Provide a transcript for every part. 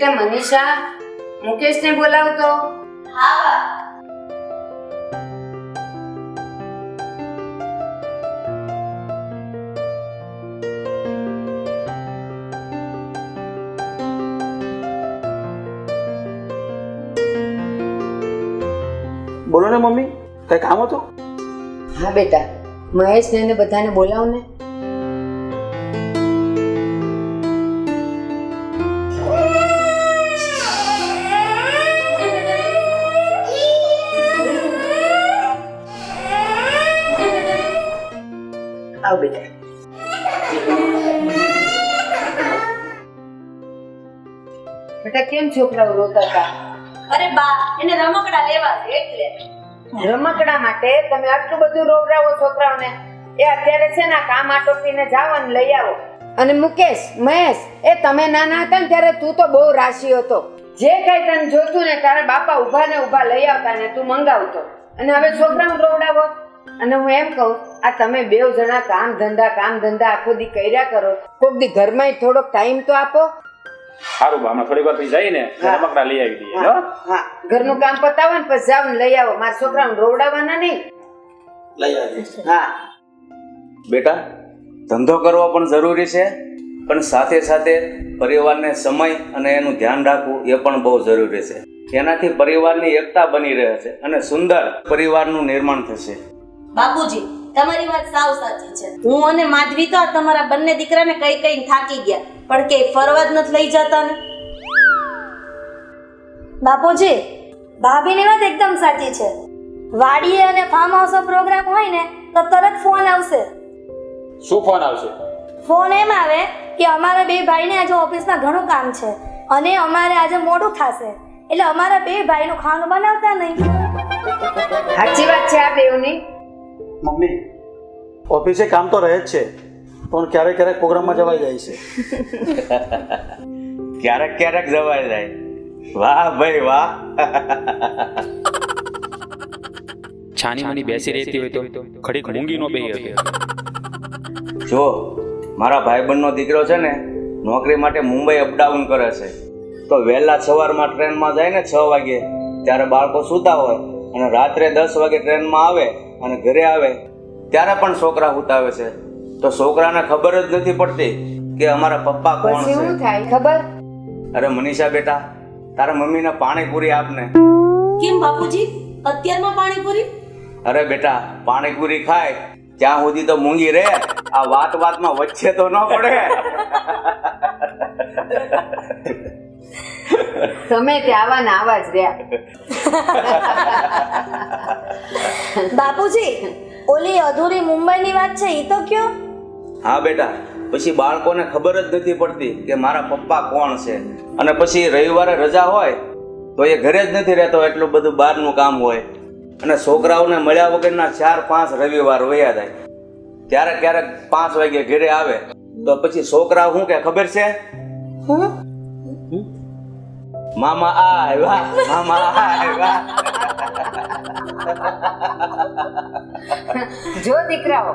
બેટા મનીષા મુકેશને બોલાવતો. બોલો ને મમ્મી કઈ કામ હતું? હા બેટા. મહેશને ને બધાને બોલાવ ને છોકરાઓ રોતા હતા. અરે બા એને રમકડા લેવા છે એટલે. રમકડા માટે તમે આટલું બધું રોવડાવો છોકરાઓને એ અત્યારે છે ને કામ આટોપીને જાઓ અને લઈ આવો. અને મુકેશ મહેશ એ તમે નાના હતા ને ત્યારે તું તો બહુ રાશી હતો. જે કઈ તને જોતું ને તારા બાપા ઊભા ને ઊભા લઈ આવતા ને તું મંગાવતો. અને હવે છોકરાઓ રોવડાવો. અને હું એમ કહું આ તમે બે જણા કામ ધંધા કામ ધંધા આખો દી કર્યા કરો. કોક દી ઘરમાં થોડોક ટાઈમ તો આપો સારું બા થોડી વાર પછી જઈને રમકડા લઈ આવી દઈએ હા ઘરનું કામ પતાવો ને પછી જાવ લઈ આવો. મારા છોકરાને રોવડાવવાના નહીં. લઈ આવી હા. બેટા ધંધો કરવો પણ જરૂરી છે પણ સાથે સાથે પરિવારને સમય અને એનું ધ્યાન રાખવું એ પણ બહુ જરૂરી છે. એનાથી પરિવારની એકતા બની રહે છે અને સુંદર પરિવારનું નિર્માણ થશે. બાપુજી તમારી વાત સાવ સાચી છે. હું અને માધવી તો તમારા બંને દીકરાને કઈ કઈ થાકી ગયા. પણ કે ફરવા જ નથી લઈ જતા ને? બાપુજી ભાભીની વાત એકદમ સાચી છે. વાડીએ અને ફાર્મ હાઉસનો પ્રોગ્રામ હોય ને તો તરત ફોન આવશે. શું ફોન આવશે? ફોન એમ આવે કે અમારા બે ભાઈને આજે ઓફિસમાં ઘણું કામ છે અને અમારે આજે મોડું થશે. એટલે અમારા બે ભાઈનું ખાવાનું બનાવતા નહીં. સાચી વાત છે આ બેવની મમ્મી ઓફિસે કામ તો રહે જ છે પણ ક્યારેક ક્યારેક પ્રોગ્રામમાં જવાઈ જાય છે. ક્યારેક ક્યારેક જવાય જાય. વાહ ભાઈ વાહ. છાની મની બેસી રહેતી હોય તો ઘડીક મૂંગી નો બેહી. હતી જો મારા ભાઈબંધનો દીકરો છે ને નોકરી માટે મુંબઈ અપડાઉન કરે છે. તો વહેલા સવારમાં ટ્રેનમાં જાય ને છ વાગે ત્યારે બાળકો સૂતા હોય. અને રાત્રે દસ વાગે ટ્રેનમાં આવે અને ઘરે આવે ત્યારે પણ છોકરા ઉતાવે છે. તો છોકરાને ખબર જ નથી પડતી કે અમારા પપ્પા કોણ છે. શું થાય? ખબર? અરે મનીષા બેટા તારા મમ્મીને પાણીપુરી આપને. કેમ બાપુજી? અત્યારમાં પાણીપુરી? અરે બેટા પાણીપુરી ખાય ત્યાં સુધી તો મૂંગી રહે. આ વાત વાતમાં વચ્ચે તો ન પડે. તમે ત્યાં આવા ને આવા જ રહ્યા. બાપુજી ઓલી અધૂરી મુંબઈની વાત છે એ તો કયો? હા બેટા પછી બાળકોને ખબર જ નથી પડતી કે મારા પપ્પા કોણ છે. અને પછી રવિવારે રજા હોય તો એ ઘરે જ નથી રહેતો એટલું બધું બહારનું કામ હોય. અને છોકરાઓને મળ્યા વગરના ચાર પાંચ રવિવાર વયા જાય. ક્યારેક ક્યારેક પાંચ વાગે ઘરે આવે તો પછી છોકરા શું કે ખબર છે? મામા આવ્યા મામા આવ્યા જો દીકરાઓ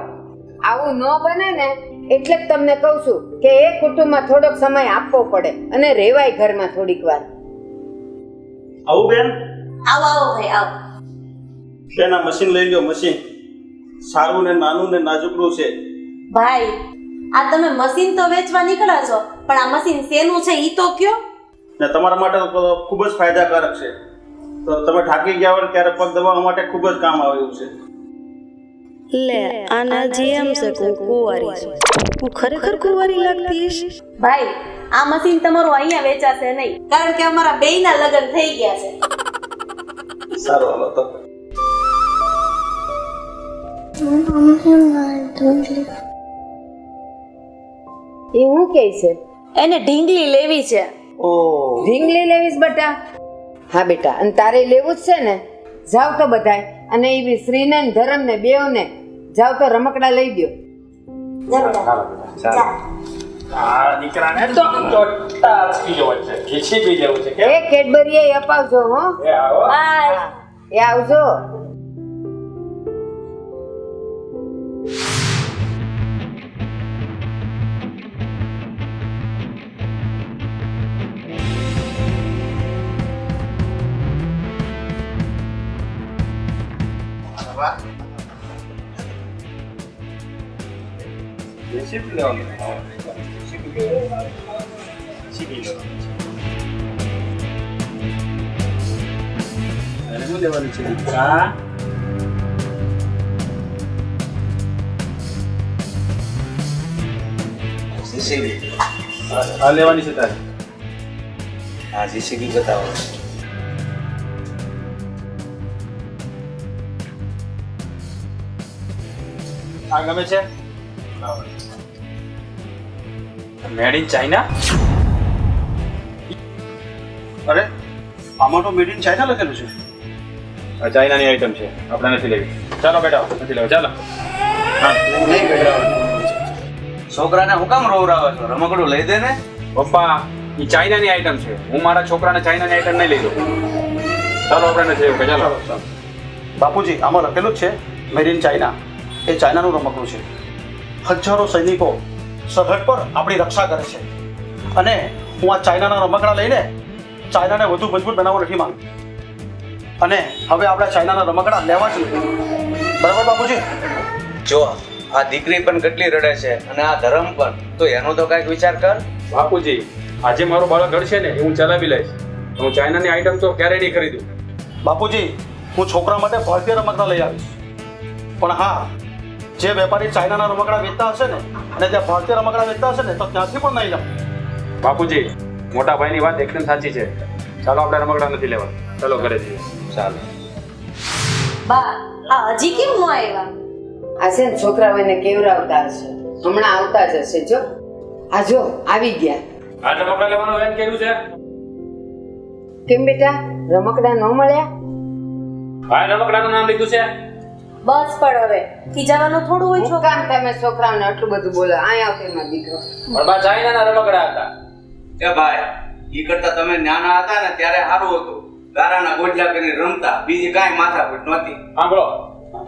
આવું ન બને ને એટલે જ તમને કહું છું કે એ કુટુંબમાં થોડોક સમય આપવો પડે અને રેવાય ઘરમાં થોડીક વાર. આવું બેન. આવો આવો ભાઈ આવો. બેન આ મશીન લઈ લ્યો મશીન સારું ને નાનું ને નાજુકડું છે. ભાઈ આ તમે મશીન તો વેચવા નીકળ્યા છો પણ આ મશીન શેનું છે ઈ તો કયો? ને તમારા માટે ખૂબ જ ફાયદાકારક છે. તો તમે થાકી ગયા હોય ત્યારે પગ દબાવવા માટે ખૂબ જ કામ આવ્યું છે. લે આના જેમ છે કે હું કુંવારી છું. હું ખરેખર કુંવારી લાગતી ભાઈ આ મશીન તમારું અહીંયા વેચાશે નહીં કારણ કે અમારા બેયના લગ્ન થઈ ગયા છે. સારું હાલો તો. એ હું કે છે એને ઢીંગલી લેવી છે. ઓ. રીંગલી લેવીશ બેટા. હા બેટા અને તારે લેવું જ છે ને? જાવ તો બધાય અને એ શ્રીને ને ધરમ ને બેવ ને જાવ તો રમકડા લઈ કેમ? એ કેડબરી એ અપાવજો હો. એ આવો. બાય એ આવજો. શીખી લેવાનું શીખી લેવાનું અને શું લેવાનું છે ચા જીસીબી આ લેવાની છે? તારે હા જીસીબી બતાવો આ ગમે છે મેડ ઇન ચાઇના અરે આમાં તો મેડ ઇન ચાઇના લખેલું છે. આ ચાઇનાની આઈટમ છે. આપણે નથી લેવી. ચાલો બેટા નથી લેવા. ચાલો. હા. નહીં બેટા. છોકરાને હું કામ રોવરાવો છો? રમકડું લઈ દે ને. પપ્પા એ ચાઇનાની આઈટમ છે. હું મારા છોકરાને ચાઇનાની આઈટમ નહીં લઈ દઉં ચાલો આપણે નથી લેવું. કે ચાલો બાપુજી આમાં લખેલું જ છે મેડ ઇન ચાઇના એ ચાઇનાનું રમકડું છે. હજારો સૈનિકો સરહદ પર આપણી રક્ષા કરે છે. અને હું આ ચાઇનાના રમકડા લઈને ચાઇનાને વધુ મજબૂત બનાવવા નથી માંગતો. અને હવે આપણે ચાઇનાના રમકડા લેવા જ નથી બરાબર બાપુજી? જો આ દીકરી પણ કેટલી રડે છે અને આ ધર્મ પણ. તો એનો તો કાંઈક વિચાર કર. બાપુજી આજે મારો બાળક ઘડશે ને એ હું ચલાવી લઈશ. હું ચાઇનાની આઈટમ તો ક્યારેય નહીં ખરીદું બાપુજી હું છોકરા માટે ભારતીય રમકડા લઈ આવીશ. પણ હા જે વેપારી ચાઇનાના રમકડા વેચતા હશે ને અને ત્યાં ભારતીય રમકડા વેચતા હશે ને તો ત્યાંથી પણ નહીં જાઉં બાપુજી મોટા ભાઈની વાત એકદમ સાચી છે. ચાલો આપણે રમકડા નથી લેવા. ચાલો ઘરે જઈએ. ચાલો. બા આ હજી કેમ ન આવ્યા? આ છે ને છોકરાઓ ને કેવરાવતા હશે. હમણાં આવતા જ હશે જો. આ જો આવી ગયા. આ રમકડા લેવાનું વેન કર્યું છે? કેમ બેટા? રમકડા ન મળ્યા? હા રમકડાનું નામ લીધું છે? બસ પણ હવે. ખીજાવાનું થોડું હોય છો કામ તમે છોકરાઓને આટલું બધું બોલો અહીંયા આવતી માં દીકરો. પણ બા ચાઇનાના રમકડા હતા. એ ભાઈ ઈ કરતા તમે નાના હતા ને ત્યારે સારું હતું. ગારાના ગોટલા કરીને રમતા. બીજી કાંઈ માથાકૂટ નહોતી. સાંભળો.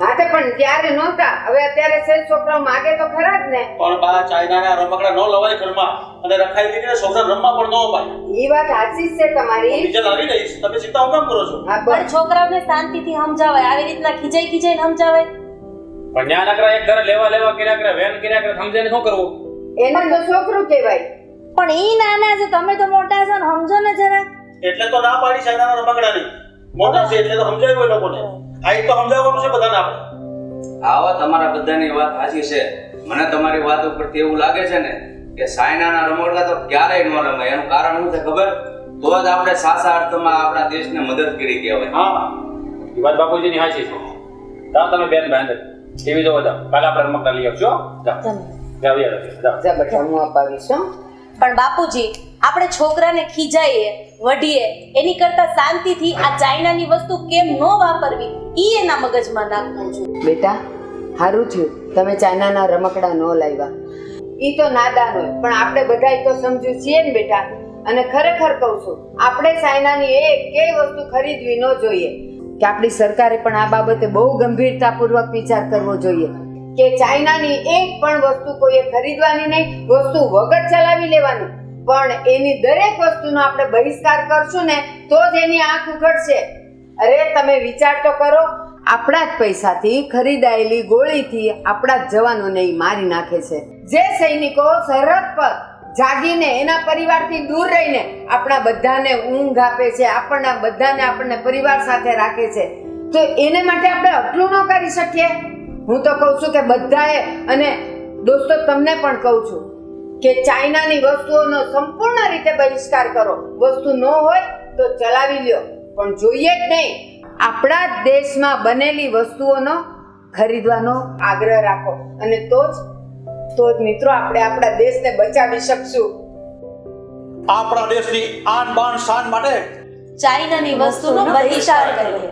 હા તે પણ ત્યારે નહોતા. હવે અત્યારે છે છોકરાઓ માગે તો ખરા જ ને. પણ બા ચાઇનાના રમકડા ન લવાય ઘરમાં. અને રખાઈ છોકરા રમવા પણ ન અપાય. એ વાત સાચી છે તમારી. દઈશ. તમે ચિંતા હું કરો છો? પણ છોકરાઓને શાંતિથી સમજાવાય. આવી રીતના ખીજાઈ ખીજાઈને સમજાવાય. પણ ન્યા નકરા એક ધારે લેવા લેવા કર્યા કરે વેન કર્યા કરે સમજાઈને શું કરવું? એને તો છોકરું કહેવાય. પણ ઈ નાના છે તમે તો મોટા છો ને સમજો ને જરા. એટલે તો ના પાડી સાયના રમકડા ની મોટા છે એટલે તો સમજાવ્યું એ લોકોને. આ એક તો સમજાવવાનું છે બધાને આપણે. આવા તમારા બધાની વાત સાચી છે. મને તમારી વાત ઉપરથી એવું લાગે છે ને કે સાયનાના રમકડા તો ક્યારેય ન રમાય. એનું કારણ શું છે ખબર? તો જ આપણે સાચા અર્થમાં આપણા દેશને મદદ કરી કહેવાય. હા એ વાત બાપુજીની સાચી છે. તા તમે બેન બાંધ ટીવી જોવા જાઓ. કાલે આપણે રમકડા લઈ આવજો જાવ જાવ જાવ જા બેટા હું અપાવીશ હો. પણ બાપુજી, આપણે છોકરાને ખીજાઈએ, વઢીએ, એની કરતા શાંતિથી આ ચાઇનાની વસ્તુ કેમ ન વાપરવી, ઈ એના મગજમાં નાખવું જોઈએ બેટા સારું થયું. તમે ચાઇનાના રમકડા ન લાવ્યા. ઈ તો નાદાન હોય, પણ આપણે બધાય તો સમજુ છીએ ને બેટા. અને ખરેખર કહું છું, આપણે ચાઇનાની એક કે વસ્તુ ખરીદવી ન જોઈએ. કે આપણી સરકારે પણ આ બાબતે બહુ ગંભીરતાપૂર્વક વિચાર કરવો જોઈએ. કે ચાઇનાની એક પણ વસ્તુ કોઈએ ખરીદવાની નહીં, વસ્તુ વગર ચલાવી લેવાની. પણ એની દરેક વસ્તુનો આપણે બહિષ્કાર કરશું ને, તો જ એની આંખ ઉઘડશે. અરે, તમે વિચાર તો કરો, આપણા જ પૈસાથી ખરીદાયેલી ગોળીથી આપણા જ જવાનોને મારી નાખે છે. જે સૈનિકો સરહદ પર જાગીને એના પરિવારથી દૂર રહીને આપણા બધાને ઊંઘ આપે છે, આપણના બધાને આપણને પરિવાર સાથે રાખે છે, તો એને માટે આપણે આટલું ન કરી શકીએ? હું તો કહું છું કે બધાએ અને દોસ્તો તમને પણ કહું છું કે ચાઇનાની વસ્તુઓનો સંપૂર્ણ રીતે બહિષ્કાર કરો. વસ્તુ ન હોય તો ચલાવી લ્યો પણ જોઈએ જ નહીં. આપણા જ દેશમાં બનેલી વસ્તુઓનો ખરીદવાનો આગ્રહ રાખો. અને તો જ તો જ મિત્રો આપણે આપણા દેશને બચાવી શકશું. આપણા દેશની આન બાન શાન માટે ચાઇનાની વસ્તુનો બહિષ્કાર કરીએ.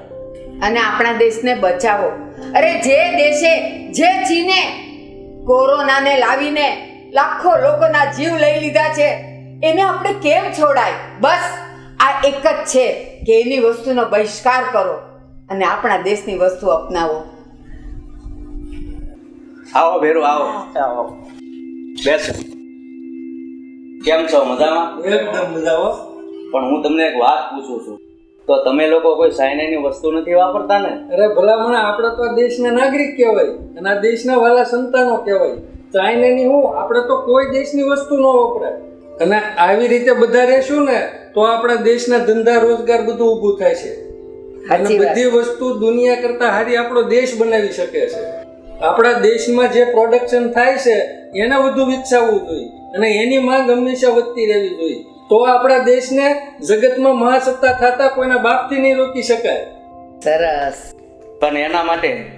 અને આપણા દેશને બચાવો. અરે જે દેશે જે ચીને કોરોનાને લાવીને લાખો લોકોના જીવ લઈ લીધા છે એને આપણે કેમ છોડાય? બસ આ એક જ છે કે એની વસ્તુનો બહિષ્કાર કરો અને આપણા દેશની વસ્તુ અપનાવો. આવો ભેરુ આવો. આવો. બેસો. કેમ છો? મજામાં? એકદમ મજામાં. હો પણ હું તમને એક વાત પૂછું છું. તો તમે લોકો કોઈ ચાઇનાની વસ્તુ નથી વાપરતા ને? અરે ભલામણ આપણે તો દેશના નાગરિક કહેવાય અને આ દેશના વાલા સંતાનો કહેવાય. ચાઇનાની હું આપણે તો કોઈ દેશની વસ્તુ ન વપરાય. અને આવી રીતે બધા રહેશું ને તો આપણા દેશના ધંધા રોજગાર બધું ઊભું થાય છે. અને બધી વસ્તુ દુનિયા કરતા હારી આપણો દેશ બનાવી શકે છે. આપણા દેશમાં જે પ્રોડક્શન થાય છે એને વધુ વિકસાવવું જોઈએ. અને એની માંગ હંમેશા વધતી રહેવી જોઈએ. તો આપણા દેશને જગતમાં મહાસત્તા થતા કોઈના બાપથી નહીં રોકી શકાય. સરસ. પણ એના માટે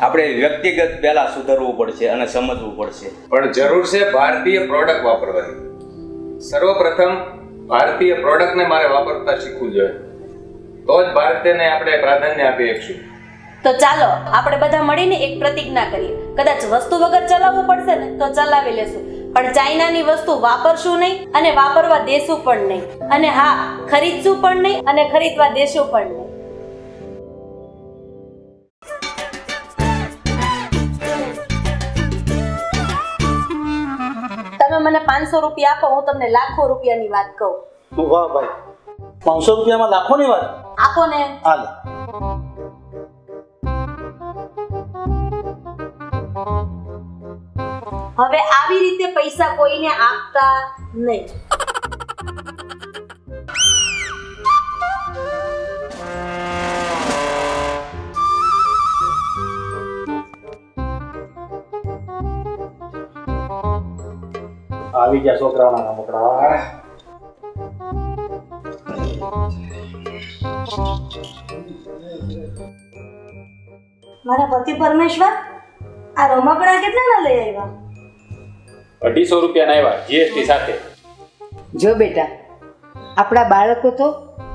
આપણે વ્યક્તિગત પહેલા સુધરવું પડશે અને સમજવું પડશે. પણ જરૂર છે ભારતીય પ્રોડક્ટ વાપરવાની. સર્વપ્રથમ ભારતીય પ્રોડક્ટને મારે વાપરતા શીખવું જોઈએ. તો જ ભારતીયને આપણે પ્રાધાન્ય આપી શકશું. તો ચાલો આપણે બધા મળીને એક પ્રતિજ્ઞા કરીએ. કદાચ વસ્તુ વગર ચલાવવું પડશે ને તો ચલાવી લેશું. પણ ચાઇનાની વસ્તુ વાપરશું નહીં અને વાપરવા દેશું પણ નહીં. અને હા ખરીદશું પણ નહીં અને ખરીદવા દેશું પણ નહીં. તમે મને પાંચસો રૂપિયા આપો હું તમને લાખો રૂપિયાની વાત કહું. વાહ ભાઈ. પાંચસો રૂપિયામાં લાખોની વાત? આપો ને. હાલે હવે આવી રીતે પૈસા કોઈને આપતા નહીં. આવી ગયા છોકરાના રમકડા મારા પતિ પરમેશ્વર આ રમકડા કેટલાના લઈ આવ્યા? અઢીસો રૂપિયાના આવ્યા જીએસટી સાથે. જો બેટા આપણા બાળકો તો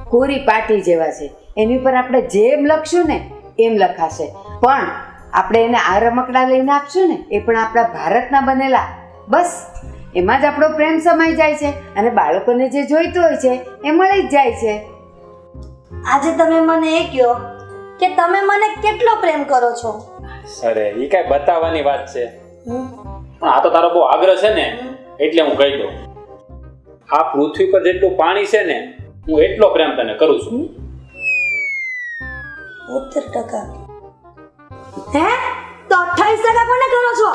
કોરી પાટી જેવા છે. એની ઉપર આપણે જેમ લખશું ને એમ લખાશે. પણ આપણે એને આ રમકડા લઈને આપશું ને એ પણ આપણા ભારતના બનેલા. બસ એમાં જ આપણો પ્રેમ સમાઈ જાય છે અને બાળકોને જે જોઈતું હોય છે એ મળી જ જાય છે. આજે તમે મને એ કહો કે તમે મને કેટલો પ્રેમ કરો છો? અરે એ કઈ બતાવવાની વાત છે. હમ? પણ આ તો તારો બહુ આગ્રહ છે ને એટલે હું કહી દઉં. આ પૃથ્વી પર જેટલું પાણી છે ને હું એટલો પ્રેમ તને કરું છું. સિત્તેર ટકા. હે? તો અઠ્ઠાવીસ ટકા કોને કરો છો?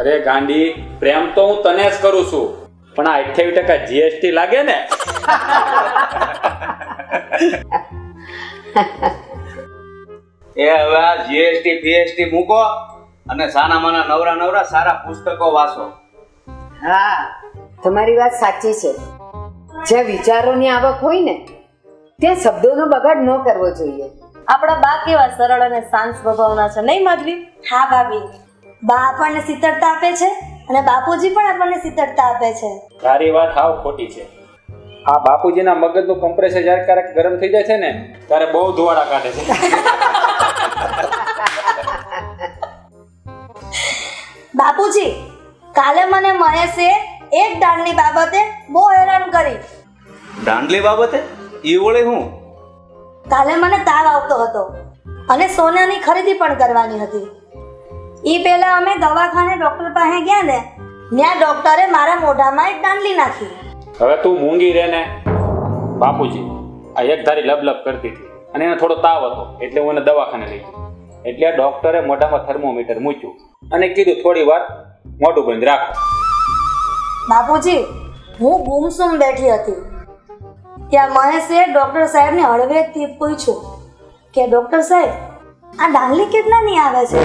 અરે ગાંડી પ્રેમ તો હું તને જ કરું છું. પણ આ અઠ્યાવીસ ટકા જીએસટી લાગે ને? એ હવે આ જીએસટી ફીએસટી મૂકો. અને સાના માના નવરા નવરા સારા પુસ્તકો વાંચો. હા તમારી વાત સાચી છે. જ્યાં વિચારોની આવક હોય ને ત્યાં શબ્દોનો બગાડ ન કરવો જોઈએ. આપણા બા કેવા સરળ અને શાંત સ્વભાવના છે નહીં માધવી? હા ભાભી. બા આપણને શીતળતા આપે છે અને બાપુજી પણ આપણને શીતળતા આપે છે. તારી વાત હાવ ખોટી છે. આ બાપુજીના મગજનું કમ્પ્રેસર જ્યારે ક્યારેક ગરમ થઈ જાય છે ને ત્યારે બહુ ધુવાડા કાઢે છે. બાપુજી કાલે મને મહેશે એક દાંડલી બાબતે બહુ હેરાન કરી. દાંડલી બાબતે? એ વળે હું? કાલે મને તાવ આવતો હતો અને સોનાની ખરીદી પણ કરવાની હતી. એ પહેલા અમે દવાખાને ડોક્ટર પાસે ગયા ને ત્યાં ડોક્ટરે મારા મોઢામાં એક દાંડલી નાખી. હવે તું મૂંગી રહે ને બાપુજી આ એક ધારી લબલબ કરતી હતી અને એને થોડો તાવ હતો એટલે હું એને દવાખાને લઈ ગયો. એટલે આ ડોક્ટરે મોઢામાં થર્મોમીટર મૂક્યું અને કીધું થોડી વાર મોઢું બંધ રાખો. બાપુજી હું ગુમસુમ બેઠી હતી. ત્યાં મહેશે ડોક્ટર સાહેબને હળવેકથી પૂછ્યું કે ડોક્ટર સાહેબ આ દાંડલી કેટલાની આવે છે?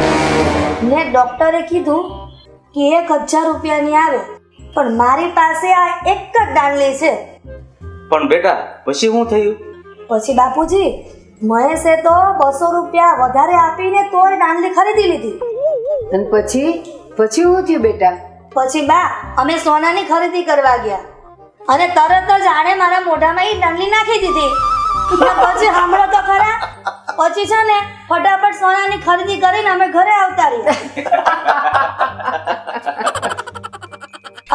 ને ડોક્ટરે કીધું કે એક હજાર રૂપિયાની આવે પણ મારી પાસે આ એક જ ડાંગલી છે. પણ બેટા પછી શું થયું? પછી બાપુજી મહેશે તો બસો રૂપિયા વધારે આપીને તોય દાંડલી ખરીદી લીધી. અને પછી? પછી શું થયું બેટા? પછી બા અમે સોનાની ખરીદી કરવા ગયા. અને તરત જ આણે મારા મોઢામાં એ ડાંગલી નાખી દીધી. પછી સાંભળો તો ખરા. પછી છે ને ફટાફટ સોનાની ખરીદી કરીને અમે ઘરે આવતા રહ્યા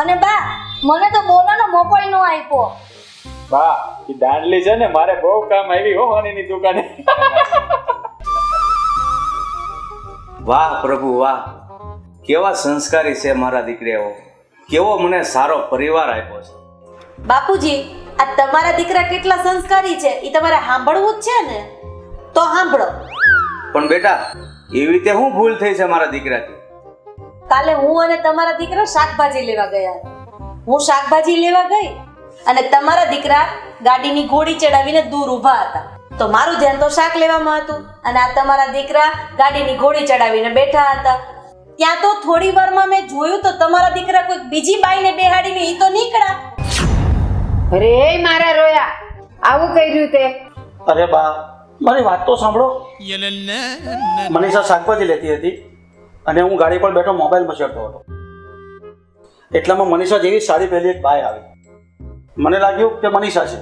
અને બા મને તો બોલવાનો મોકો ન આપ્યો. બા એ દાંડલી છે ને મારે બહુ કામ આવી હો હનીની દુકાને. વાહ પ્રભુ વાહ. કેવા સંસ્કારી છે મારા દીકરાઓ. કેવો મને સારો પરિવાર આપ્યો છે. બાપુજી આ તમારા દીકરા કેટલા સંસ્કારી છે એ તમારે સાંભળવું જ છે ને? તો સાંભળો. પણ બેટા એવી રીતે હું ભૂલ થઈ છે મારા દીકરાથી? કાલે હું અને તમારા દીકરા શાકભાજી લેવા ગયા. હું શાકભાજી લેવા ગઈ અને તમારા દીકરા ગાડીની ઘોડી ચડાવીને દૂર ઊભા હતા. તો મારું ધ્યાન તો શાક લેવામાં હતું અને આ તમારા દીકરા ગાડીની ઘોડી ચડાવીને બેઠા હતા. ત્યાં તો થોડી વારમાં મેં જોયું તો તમારા દીકરા કોઈ બીજી બાઈને બેહાડીને ઈ તો નીકળ્યા. અરે મારા રોયા આવું કર્યું તે. અરે બા મારી વાત તો સાંભળો. મનીષા શાકભાજી લેતી હતી અને હું ગાડી પર બેઠો મોબાઈલ મચડતો હતો. એટલામાં મનીષા જેવી સાડી પહેલી એક બાય આવી. મને લાગ્યું કે મનીષા છે.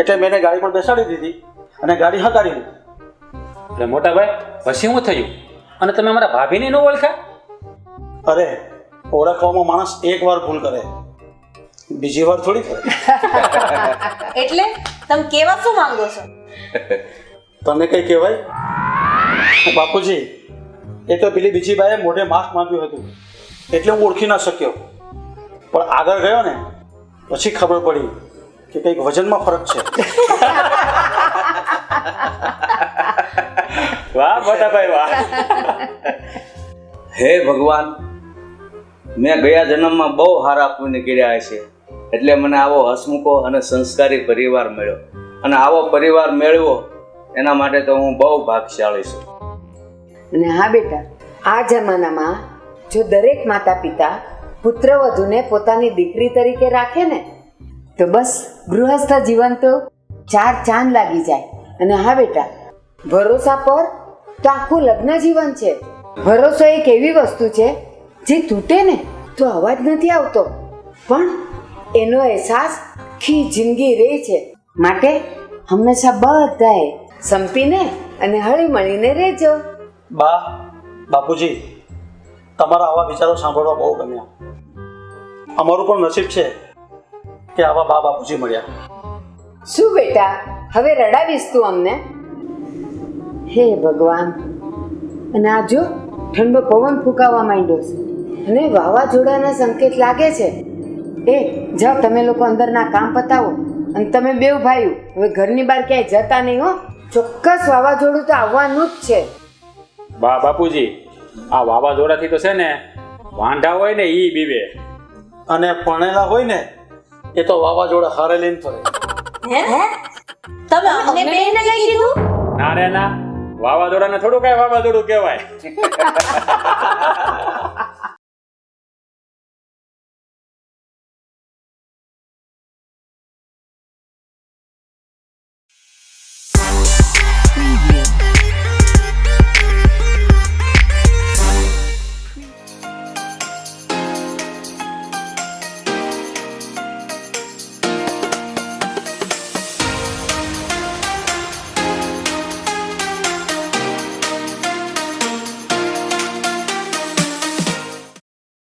એટલે મેં એને ગાડી પર બેસાડી દીધી અને ગાડી હકારી દીધી એટલે મોટા ભાઈ પછી શું થયું? અને તમે અમારા ભાભીને ન ઓળખ્યા? અરે ઓળખવામાં માણસ એક વાર ભૂલ કરે. બીજી વાર થોડી કરે. એટલે તમે કેવા શું માંગો છો? તમે કઈ કહેવાય? બાપુજી એ તો પેલી બીજી બાએ મોઢે માસ્ક માંગ્યું હતું. એટલે હું ઓળખી ના શક્યો. પણ આગળ ગયો ને પછી ખબર પડી કે કંઈક વજનમાં ફરક છે. વાહ મોટાભાઈ વાહ. હે ભગવાન મેં ગયા જન્મમાં બહુ સારા પુણ્ય કર્યા છે એટલે મને આવો હસમુખો અને સંસ્કારી પરિવાર મળ્યો. અને આવો પરિવાર મેળવો એના માટે તો હું બહુ ભાગશાળી છું. અને હા બેટા આ જમાનામાં જો દરેક માતા પિતા પુત્રવધુને પોતાની દીકરી તરીકે રાખે ને, તો બસ ગૃહસ્થ જીવન તો ચાર ચાંદ લાગી જાય. અને હા બેટા, ભરોસા પર તો આખું લગ્ન જીવન છે. ભરોસો એક એવી વસ્તુ છે, જે તૂટે ને તો અવાજ નથી આવતો. પણ એનો અહેસાસ આખી જિંદગી રહે છે. માટે હંમેશા બધાએ સંપીને અને હળી મળીને રહેજો. બા, બાપુજી. તમારા આવા વિચારો સાંભળવા બહુ ગમ્યા. અમારું પણ નસીબ છે કે આવા બા બાપુજી મળ્યા. શું બેટા? હવે રડાવીશ તું અમને? હે ભગવાન અને આ જો ઠંડો પવન ફૂંકાવા માંડ્યો છે. અને વાવાઝોડાના સંકેત લાગે છે. એ જાઓ તમે લોકો અંદરના કામ પતાવો અને તમે બેવ ભાઈઓ હવે ઘરની બહાર ક્યાંય જતા નહીં હો. ચોક્કસ વાવાઝોડું તો આવવાનું જ છે. બા બાપુજી આ વાવાઝોડાથી તો છે ને વાંઢા હોય ને ઈ બીવે. અને પરણેલા હોય ને એ તો વાવાઝોડા હારે લઈને ફરે. હે? તમે અમને બેને કઈ કીધું? ના રે ના વાવાઝોડાને થોડું કઈ વાવાઝોડું કહેવાય.